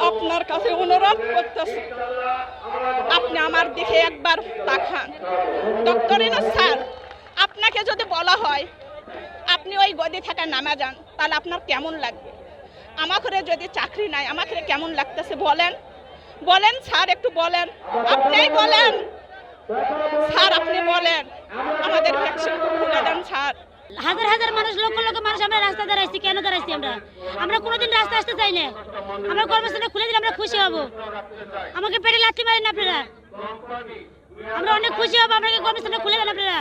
আপনার কাছে অনুরোধ করতেছি। আপনি আমার দিকে একবার তাকান। ডক্টর স্যার, আপনাকে যদি বলা হয়, আপনি ওই গদি থেকে নামা যান, তাহলে আপনার কেমন লাগবে? আমাকে যদি চাকরি নাই আমাকে কেমন লাগতেছে বলেন? বলেন স্যার, একটু বলেন। আপনিই বলেন। স্যার, আপনি বলেন। আমাদের ভ্যাকসিন খুলে দেন, স্যার। হাজার হাজার মানুষ, লক্ষ লক্ষ মানুষ আমরা রাস্তা ধরে দাঁড়াইছি কেন ধরে আসছি আমরা? আমরা কোনোদিন রাস্তা আসতে চাই না। আমরা কর্মস্থলে খুলে দিলে আমরা খুশি হব। আমাকে পেটে লাথি মারেন না আপনারা। আমরা অনেক খুশি হব আমাকে কর্মস্থলে খুলে দেন আপনারা।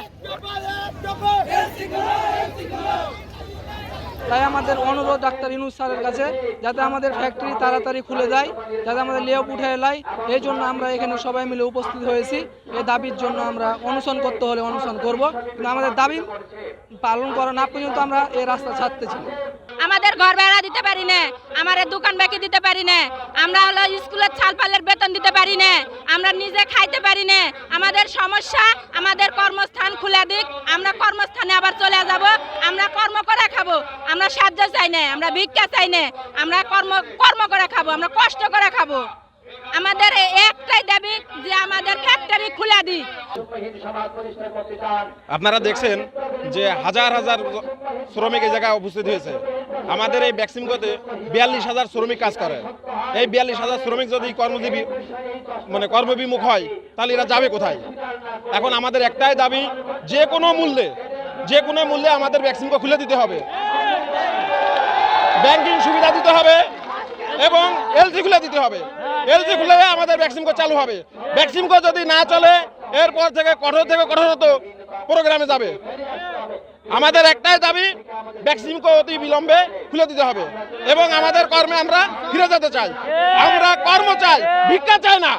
তাই আমাদের অনুরোধ ডাক্তার ইনুস স্যারের কাছে যাতে আমাদের ফ্যাক্টরি তাড়াতাড়ি খুলে দেয় যাতে আমাদের লেপ উঠে এলাই। এই জন্য আমরা এখানে সবাই মিলে উপস্থিত হয়েছি। এই দাবির জন্য আমরা অনুসরণ করতে হলে অনুসরণ করব। কিন্তু আমাদের দাবি পালন করা না পর্যন্ত আমরা এই রাস্তা ছাড়তেছি আমাদের ঘর ভাড়া দিতে পারি না আমাদের দোকান বাকি দিতে পারি না, আমরা হলো স্কুলের ছালপালের বেতন দিতে পারি না, আমরা নিজে খাইতে পারি না। আমাদের সমস্যা, আমাদের কর্মস্থান খুলে দিক, আমরা কর্মস্থানে আবার চলে যাব, আমরা কর্ম আমরা সাহায্য চাই না, আমরা ভিক্ষা চাই না, আমরা কর্ম কর্ম করে খাব, আমরা কষ্ট করে খাব। আমাদের একটাই দাবি যে আমাদের ফ্যাক্টরি খুলে দিক। আপনারা দেখছেন যে হাজার হাজার শ্রমিক এই জায়গায় উপস্থিত হয়েছে। আমাদের এই ভ্যাকসিনগতে বিয়াল্লিশ হাজার শ্রমিক কাজ করে। এই বিয়াল্লিশ হাজার শ্রমিক যদি কর্মজীবী মানে কর্মবিমুখ হয়, তাহলে এরা যাবে কোথায়? এখন আমাদের একটাই দাবি, যে কোনো মূল্যে, যে কোনো মূল্যে আমাদের ভ্যাকসিনকে খুলে দিতে হবে। ব্যাংকিং সুবিধা দিতে হবে এবং এলজি খুলে দিতে হবে। এলজি খুলে আমাদের ভ্যাকসিনকো চালু হবে। ভ্যাকসিনকো যদি না চলে, এরপর থেকে কঠোর থেকে কঠোরত প্রোগ্রামে যাবে। আমাদের একটাই দাবি ভ্যাকসিনকো অতি বিলম্বে খুলে দিতে হবে এবং আমাদের কর্মে আমরা ফিরে যেতে চাই। আমরা কর্ম চাই, ভিক্ষা চাই না।